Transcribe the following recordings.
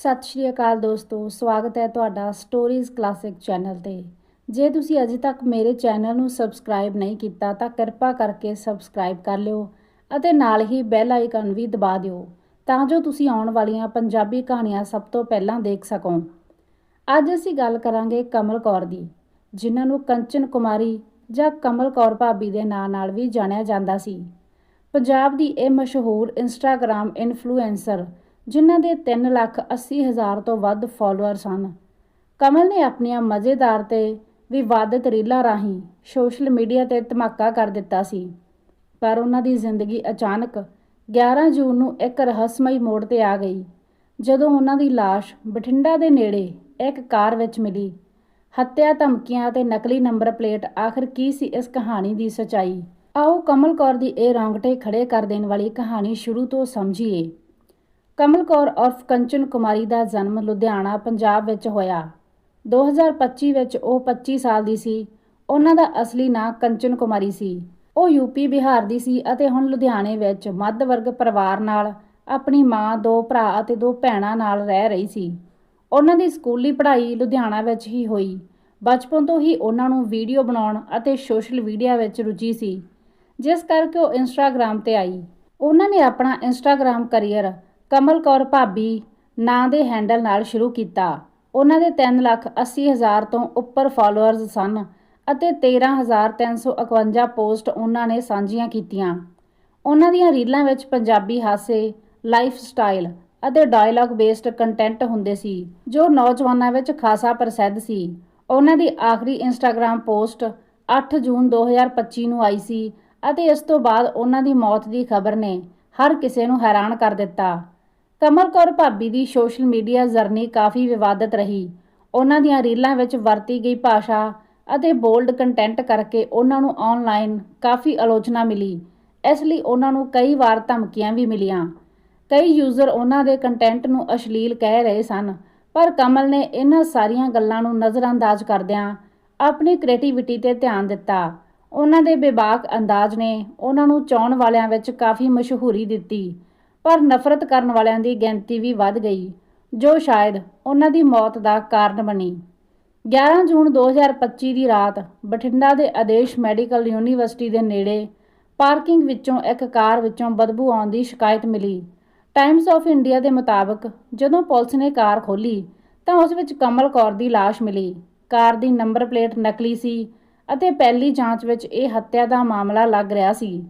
ਸਤਿ ਸ਼੍ਰੀ ਅਕਾਲ ਦੋਸਤੋ, ਸਵਾਗਤ ਹੈ ਤੁਹਾਡਾ ਸਟੋਰੀਜ਼ ਕਲਾਸਿਕ ਚੈਨਲ ਤੇ। ਜੇ ਤੁਸੀਂ ਅਜੇ ਤੱਕ ਮੇਰੇ ਚੈਨਲ ਨੂੰ ਸਬਸਕ੍ਰਾਈਬ ਨਹੀਂ ਕੀਤਾ, ਤਾਂ ਕਿਰਪਾ ਕਰਕੇ ਸਬਸਕ੍ਰਾਈਬ ਕਰ ਲਿਓ ਅਤੇ ਨਾਲ ਹੀ ਬੈਲ ਆਈਕਨ ਵੀ ਦਬਾ ਦਿਓ, ਤਾਂ ਜੋ ਤੁਸੀਂ ਆਉਣ ਵਾਲੀਆਂ ਪੰਜਾਬੀ ਕਹਾਣੀਆਂ ਸਭ ਤੋਂ ਪਹਿਲਾਂ ਦੇਖ ਸਕੋ। ਅੱਜ ਅਸੀਂ ਗੱਲ ਕਰਾਂਗੇ ਕਮਲ ਕੌਰ ਦੀ, ਜਿਨ੍ਹਾਂ ਨੂੰ ਕੰਚਨ ਕੁਮਾਰੀ ਜਾਂ ਕਮਲ ਕੌਰ ਭਾਬੀ ਦੇ ਨਾਂ ਨਾਲ ਵੀ ਜਾਣਿਆ ਜਾਂਦਾ ਸੀ। ਪੰਜਾਬ ਦੀ ਇਹ ਮਸ਼ਹੂਰ ਇੰਸਟਾਗ੍ਰam ਇਨਫਲੂਐਂਸਰ ਜਿਨ੍ਹਾਂ ਦੇ 3 ਲੱਖ 80 ਹਜ਼ਾਰ ਤੋਂ ਵੱਧ ਫਾਲੋਅਰਸ ਸਨ ਕਮਲ ਨੇ ਆਪਣੀਆਂ ਮਜ਼ੇਦਾਰ ਤੇ ਵਿਵਾਦਤ ਰੀਲਾਂ ਰਾਹੀਂ ਸੋਸ਼ਲ ਮੀਡੀਆ ਤੇ ਧਮਾਕਾ ਕਰ ਦਿੱਤਾ ਸੀ, ਪਰ ਉਹਨਾਂ ਦੀ ਜ਼ਿੰਦਗੀ ਅਚਾਨਕ 11 ਜੂਨ ਨੂੰ ਇੱਕ ਰਹੱਸਮਈ ਮੋੜ ਤੇ ਆ ਗਈ, ਜਦੋਂ ਉਹਨਾਂ ਦੀ ਲਾਸ਼ ਬਠਿੰਡਾ ਦੇ ਨੇੜੇ ਇੱਕ ਕਾਰ ਵਿੱਚ ਮਿਲੀ। ਹੱਤਿਆ ਧਮਕੀਆਂ ਤੇ ਨਕਲੀ ਨੰਬਰ ਪਲੇਟ ਆਖਰ ਕੀ ਸੀ ਇਸ ਕਹਾਣੀ ਦੀ ਸਚਾਈ? ਆਓ ਕਮਲ ਕੌਰ ਦੀ ਇਹ ਰੌਂਗਟੇ ਖੜੇ ਕਰ ਦੇਣ ਵਾਲੀ ਕਹਾਣੀ ਸ਼ੁਰੂ ਤੋਂ ਸਮਝੀਏ। ਕਮਲ ਕੌਰ ਉਰਫ ਕੰਚਨ ਕੁਮਾਰੀ ਦਾ ਜਨਮ ਲੁਧਿਆਣਾ, ਪੰਜਾਬ ਵਿੱਚ ਹੋਇਆ। 2025 ਵਿੱਚ ਉਹ 25 ਸਾਲ ਦੀ ਸੀ। ਉਹਨਾਂ ਦਾ ਅਸਲੀ ਨਾਂ ਕੰਚਨ ਕੁਮਾਰੀ ਸੀ। ਉਹ ਯੂਪੀ ਬਿਹਾਰ ਦੀ ਸੀ ਅਤੇ ਹੁਣ ਲੁਧਿਆਣੇ ਵਿੱਚ ਮੱਧ ਵਰਗ ਪਰਿਵਾਰ ਨਾਲ ਆਪਣੀ ਮਾਂ, ਦੋ ਭਰਾ ਅਤੇ ਦੋ ਭੈਣਾਂ ਨਾਲ ਰਹਿ ਰਹੀ ਸੀ। ਉਹਨਾਂ ਦੀ ਸਕੂਲੀ ਪੜ੍ਹਾਈ ਲੁਧਿਆਣਾ ਵਿੱਚ ਹੀ ਹੋਈ। ਬਚਪਨ ਤੋਂ ਹੀ ਉਹਨਾਂ ਨੂੰ ਵੀਡੀਓ ਬਣਾਉਣ ਅਤੇ ਸੋਸ਼ਲ ਮੀਡੀਆ ਵਿੱਚ ਰੁਚੀ ਸੀ, ਜਿਸ ਕਰਕੇ ਉਹ ਇੰਸਟਾਗ੍ਰam ਤੇ ਆਈ। ਉਹਨਾਂ ਨੇ ਆਪਣਾ ਇੰਸਟਾਗ੍ਰam ਕੈਰੀਅਰ ਕਮਲ ਕੌਰ ਭਾਬੀ ਨਾਂ ਦੇ ਹੈਂਡਲ ਨਾਲ ਸ਼ੁਰੂ ਕੀਤਾ। ਉਹਨਾਂ ਦੇ 3 ਲੱਖ 80 ਹਜ਼ਾਰ ਤੋਂ ਉੱਪਰ ਫਾਲੋਅਰਸ ਸਨ ਅਤੇ 13351 ਪੋਸਟ ਉਹਨਾਂ ਨੇ ਸਾਂਝੀਆਂ ਕੀਤੀਆਂ। ਉਹਨਾਂ ਦੀਆਂ ਰੀਲਾਂ ਵਿੱਚ ਪੰਜਾਬੀ ਹਾਸੇ ਲਾਈਫ ਸਟਾਈਲ ਅਤੇ ਡਾਇਲੌਗ ਬੇਸਡ ਕੰਟੈਂਟ ਹੁੰਦੇ ਸੀ, ਜੋ ਨੌਜਵਾਨਾਂ ਵਿੱਚ ਖਾਸਾ ਪ੍ਰਸਿੱਧ ਸੀ। ਉਹਨਾਂ ਦੀ ਆਖਰੀ ਇੰਸਟਾਗ੍ਰam ਪੋਸਟ 8 ਜੂਨ 2025 ਨੂੰ ਆਈ ਸੀ ਅਤੇ ਇਸ ਤੋਂ ਬਾਅਦ ਉਹਨਾਂ ਦੀ ਮੌਤ ਦੀ ਖਬਰ ਨੇ ਹਰ ਕਿਸੇ ਨੂੰ ਹੈਰਾਨ ਕਰ ਦਿੱਤਾ। ਕਮਲ ਕੌਰ ਭਾਬੀ ਦੀ ਸੋਸ਼ਲ ਮੀਡੀਆ ਜਰਨੀ ਕਾਫੀ ਵਿਵਾਦਤ ਰਹੀ। ਉਹਨਾਂ ਦੀਆਂ ਰੀਲਾਂ ਵਿੱਚ ਵਰਤੀ ਗਈ ਭਾਸ਼ਾ ਅਤੇ ਬੋਲਡ ਕੰਟੈਂਟ ਕਰਕੇ ਉਹਨਾਂ ਨੂੰ ਆਨਲਾਈਨ ਕਾਫੀ ਆਲੋਚਨਾ ਮਿਲੀ। ਇਸ ਲਈ ਉਹਨਾਂ ਨੂੰ ਕਈ ਵਾਰ ਧਮਕੀਆਂ ਵੀ ਮਿਲੀਆਂ। ਕਈ ਯੂਜ਼ਰ ਉਹਨਾਂ ਦੇ ਕੰਟੈਂਟ ਨੂੰ ਅਸ਼ਲੀਲ ਕਹਿ ਰਹੇ ਸਨ, ਪਰ ਕਮਲ ਨੇ ਇਹਨਾਂ ਸਾਰੀਆਂ ਗੱਲਾਂ ਨੂੰ ਨਜ਼ਰਅੰਦਾਜ਼ ਕਰਦਿਆਂ ਆਪਣੀ ਕ੍ਰੀਏਟੀਵਿਟੀ ਤੇ ਧਿਆਨ ਦਿੱਤਾ। ਉਹਨਾਂ ਦੇ ਬੇਬਾਕ ਅੰਦਾਜ਼ ਨੇ ਉਹਨਾਂ ਨੂੰ ਚਾਹਣ ਵਾਲਿਆਂ ਵਿੱਚ ਕਾਫੀ ਮਸ਼ਹੂਰੀ ਦਿੱਤੀ। ਪਰ ਨਫ਼ਰਤ ਕਰਨ ਵਾਲਿਆਂ ਦੀ ਗਿਣਤੀ ਵੀ ਵੱਧ ਗਈ, ਜੋ ਸ਼ਾਇਦ ਉਹਨਾਂ ਦੀ ਮੌਤ ਦਾ ਕਾਰਨ ਬਣੀ। 11 ਜੂਨ 2025 ਦੀ ਰਾਤ ਬਠਿੰਡਾ ਦੇ ਆਦੇਸ਼ ਮੈਡੀਕਲ ਯੂਨੀਵਰਸਿਟੀ ਦੇ ਨੇੜੇ ਪਾਰਕਿੰਗ ਵਿੱਚੋਂ ਇੱਕ ਕਾਰ ਵਿੱਚੋਂ ਬਦਬੂ ਆਉਣ ਦੀ ਸ਼ਿਕਾਇਤ ਮਿਲੀ। ਟਾਈਮਸ ਆਫ ਇੰਡੀਆ ਦੇ ਮੁਤਾਬਕ ਜਦੋਂ ਪੁਲਿਸ ਨੇ ਕਾਰ ਖੋਲੀ ਤਾਂ ਉਸ ਵਿੱਚ ਕਮਲ ਕੌਰ ਦੀ ਲਾਸ਼ ਮਿਲੀ। ਕਾਰ ਦੀ ਨੰਬਰ ਪਲੇਟ ਨਕਲੀ ਸੀ ਅਤੇ ਪਹਿਲੀ ਜਾਂਚ ਵਿੱਚ ਇਹ ਹੱਤਿਆ ਦਾ ਮਾਮਲਾ ਲੱਗ ਰਿਹਾ ਸੀ।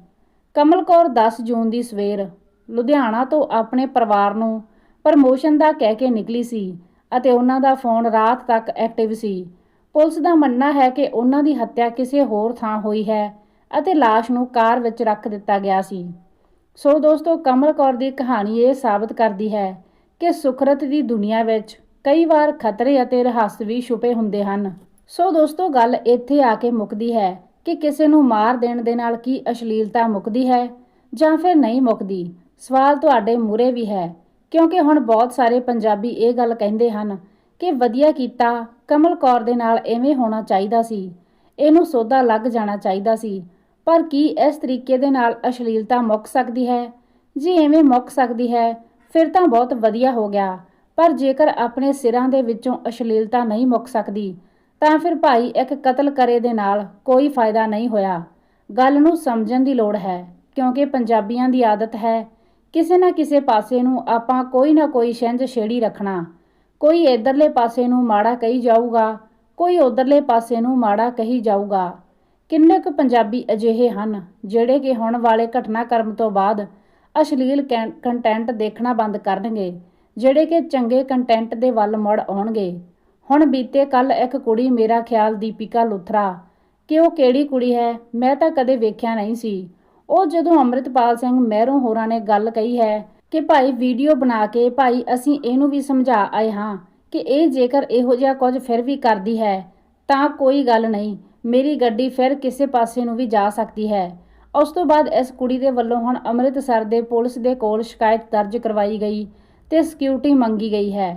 ਕਮਲ ਕੌਰ 10 ਜੂਨ ਦੀ ਸਵੇਰ ਲੁਧਿਆਣਾ ਤੋਂ ਆਪਣੇ ਪਰਿਵਾਰ ਨੂੰ ਪ੍ਰਮੋਸ਼ਨ ਦਾ ਕਹਿ ਕੇ ਨਿਕਲੀ ਸੀ ਅਤੇ ਉਹਨਾਂ ਦਾ ਫੋਨ ਰਾਤ ਤੱਕ ਐਕਟਿਵ ਸੀ। ਪੁਲਿਸ ਦਾ ਮੰਨਣਾ ਹੈ ਕਿ ਉਹਨਾਂ ਦੀ ਹੱਤਿਆ ਕਿਸੇ ਹੋਰ ਥਾਂ ਹੋਈ ਹੈ ਅਤੇ ਲਾਸ਼ ਨੂੰ ਕਾਰ ਵਿੱਚ ਰੱਖ ਦਿੱਤਾ ਗਿਆ ਸੀ। ਸੋ ਦੋਸਤੋ, ਕਮਲ ਕੌਰ ਦੀ ਕਹਾਣੀ ਇਹ ਸਾਬਤ ਕਰਦੀ ਹੈ ਕਿ ਸੁਖਰਤ ਦੀ ਦੁਨੀਆ ਵਿੱਚ ਕਈ ਵਾਰ ਖਤਰੇ ਅਤੇ ਰਹੱਸ ਵੀ ਛੁਪੇ ਹੁੰਦੇ ਹਨ। ਸੋ ਦੋਸਤੋ, ਗੱਲ ਇੱਥੇ ਆ ਕੇ ਮੁੱਕਦੀ ਹੈ ਕਿ ਕਿਸੇ ਨੂੰ ਮਾਰ ਦੇਣ ਦੇ ਨਾਲ ਕੀ ਅਸ਼ਲੀਲਤਾ ਮੁੱਕਦੀ ਹੈ ਜਾਂ ਫਿਰ ਨਹੀਂ ਮੁੱਕਦੀ। ਸਵਾਲ ਤੁਹਾਡੇ ਮੂਰੇ ਵੀ ਹੈ, ਕਿਉਂਕਿ ਹੁਣ ਬਹੁਤ ਸਾਰੇ ਪੰਜਾਬੀ ਇਹ ਗੱਲ ਕਹਿੰਦੇ ਹਨ ਕਿ ਵਧੀਆ ਕੀਤਾ ਕਮਲ ਕੌਰ ਦੇ ਨਾਲ ਐਵੇਂ ਹੋਣਾ ਚਾਹੀਦਾ ਸੀ, ਇਹਨੂੰ ਸੋਧਾ ਲੱਗ ਜਾਣਾ ਚਾਹੀਦਾ ਸੀ, ਪਰ ਕੀ ਇਸ ਤਰੀਕੇ ਦੇ ਨਾਲ ਅਸ਼ਲੀਲਤਾ ਮੁੱਕ ਸਕਦੀ ਹੈ? ਜੇ ਐਵੇਂ ਮੁੱਕ ਸਕਦੀ ਹੈ, ਫਿਰ ਤਾਂ ਬਹੁਤ ਵਧੀਆ ਹੋ ਗਿਆ, ਪਰ ਜੇਕਰ ਆਪਣੇ ਸਿਰਾਂ ਦੇ ਵਿੱਚੋਂ ਅਸ਼ਲੀਲਤਾ ਨਹੀਂ ਮੁੱਕ ਸਕਦੀ, ਤਾਂ ਫਿਰ ਭਾਈ ਇੱਕ ਕਤਲ ਕਰੇ ਦੇ ਨਾਲ ਕੋਈ ਫਾਇਦਾ ਨਹੀਂ ਹੋਇਆ। ਗੱਲ ਨੂੰ ਸਮਝਣ ਦੀ ਲੋੜ ਹੈ, ਕਿਉਂਕਿ ਪੰਜਾਬੀਆਂ ਦੀ ਆਦਤ ਹੈ ਕਿਸੇ ਨਾ ਕਿਸੇ ਪਾਸੇ ਨੂੰ ਆਪਾਂ ਕੋਈ ਨਾ ਕੋਈ ਛਿੰਝ ਛੇੜੀ ਰੱਖਣਾ। ਕੋਈ ਇਧਰਲੇ ਪਾਸੇ ਨੂੰ ਮਾੜਾ ਕਹੀ ਜਾਊਗਾ, ਕੋਈ ਉਧਰਲੇ ਪਾਸੇ ਨੂੰ ਮਾੜਾ ਕਹੀ ਜਾਊਗਾ। ਕਿੰਨੇ ਕੁ ਪੰਜਾਬੀ ਅਜਿਹੇ ਹਨ, ਜਿਹੜੇ ਕਿ ਹੁਣ ਵਾਲੇ ਘਟਨਾਕ੍ਰਮ ਤੋਂ ਬਾਅਦ ਅਸ਼ਲੀਲ ਕੰਟੈਂਟ ਦੇਖਣਾ ਬੰਦ ਕਰਨਗੇ, ਜਿਹੜੇ ਕਿ ਚੰਗੇ ਕੰਟੈਂਟ ਦੇ ਵੱਲ ਮੁੜ ਆਉਣਗੇ। ਹੁਣ ਬੀਤੇ ਕੱਲ ਇੱਕ ਕੁੜੀ ਮੇਰਾ ਖਿਆਲ ਦੀਪਿਕਾ ਲੁਥਰਾ, ਕਿ ਉਹ ਕਿਹੜੀ ਕੁੜੀ ਹੈ, ਮੈਂ ਤਾਂ ਕਦੇ ਵੇਖਿਆ ਨਹੀਂ ਸੀ। ਉਹ ਜਦੋਂ ਅੰਮ੍ਰਿਤਪਾਲ ਸਿੰਘ ਮਹਿਰੋਂ ਹੋਰਾਂ ਨੇ ਗੱਲ ਕਹੀ ਹੈ ਕਿ ਭਾਈ ਵੀਡੀਓ ਬਣਾ ਕੇ ਭਾਈ ਅਸੀਂ ਇਹਨੂੰ ਵੀ ਸਮਝਾ ਆਏ ਹਾਂ ਕਿ ਇਹ ਜੇਕਰ ਇਹੋ ਜਿਹਾ ਕੁਝ ਫਿਰ ਵੀ ਕਰਦੀ ਹੈ, ਤਾਂ ਕੋਈ ਗੱਲ ਨਹੀਂ, ਮੇਰੀ ਗੱਡੀ ਫਿਰ ਕਿਸੇ ਪਾਸੇ ਨੂੰ ਵੀ ਜਾ ਸਕਦੀ ਹੈ। ਉਸ ਤੋਂ ਬਾਅਦ ਇਸ ਕੁੜੀ ਦੇ ਵੱਲੋਂ ਹੁਣ ਅੰਮ੍ਰਿਤਸਰ ਦੇ ਪੁਲਿਸ ਦੇ ਕੋਲ ਸ਼ਿਕਾਇਤ ਦਰਜ ਕਰਵਾਈ ਗਈ ਤੇ ਸਿਕਿਉਰਿਟੀ ਮੰਗੀ ਗਈ ਹੈ।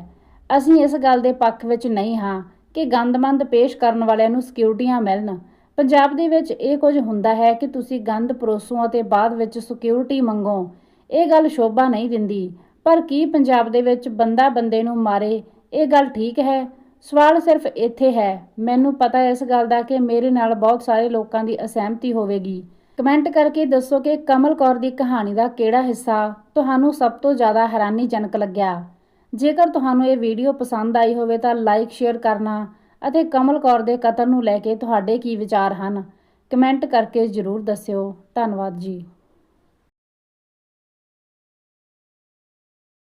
ਅਸੀਂ ਇਸ ਗੱਲ ਦੇ ਪੱਖ ਵਿੱਚ ਨਹੀਂ ਹਾਂ ਕਿ ਗੰਦਮੰਦ ਪੇਸ਼ ਕਰਨ ਵਾਲਿਆਂ ਨੂੰ ਸਿਕਿਉਰਿਟੀਆਂ ਮਿਲਣ ਪੰਜਾਬ ਦੇ ਵਿੱਚ ਇਹ ਕੁਝ ਹੁੰਦਾ ਹੈ ਕਿ ਤੁਸੀਂ ਗੰਦ ਪਰੋਸੋ ਅਤੇ ਬਾਅਦ ਵਿੱਚ ਸਿਕਿਉਰਿਟੀ ਮੰਗੋ। ਇਹ ਗੱਲ ਸ਼ੋਭਾ ਨਹੀਂ ਦਿੰਦੀ। ਪਰ ਕੀ ਪੰਜਾਬ ਦੇ ਵਿੱਚ ਬੰਦਾ ਬੰਦੇ ਨੂੰ ਮਾਰੇ? ਇਹ ਗੱਲ ਠੀਕ ਹੈ। ਸਵਾਲ ਸਿਰਫ ਇੱਥੇ ਹੈ। ਮੈਨੂੰ ਪਤਾ ਇਸ ਗੱਲ ਦਾ ਕਿ ਮੇਰੇ ਨਾਲ ਬਹੁਤ ਸਾਰੇ ਲੋਕਾਂ ਦੀ ਅਸਹਿਮਤੀ ਹੋਵੇਗੀ। ਕਮੈਂਟ ਕਰਕੇ ਦੱਸੋ ਕਿ ਕਮਲ ਕੌਰ ਦੀ ਕਹਾਣੀ ਦਾ ਕਿਹੜਾ ਹਿੱਸਾ? ਤੁਹਾਨੂੰ ਸਭ ਤੋਂ ਜ਼ਿਆਦਾ ਹੈਰਾਨੀਜਨਕ ਲੱਗਿਆ। ਜੇਕਰ ਤੁਹਾਨੂੰ ਇਹ ਵੀਡੀਓ ਪਸੰਦ ਆਈ ਹੋਵੇ ਤਾਂ ਲਾਈਕ ਸ਼ੇਅਰ ਕਰਨਾ। ਅਤੇ ਕਮਲ ਕੌਰ ਦੇ ਕਤਲ ਨੂੰ ਲੈ ਕੇ ਤੁਹਾਡੇ ਕੀ ਵਿਚਾਰ ਹਨ? ਕਮੈਂਟ ਕਰਕੇ ਜ਼ਰੂਰ ਦੱਸਿਓ। ਧੰਨਵਾਦ ਜੀ।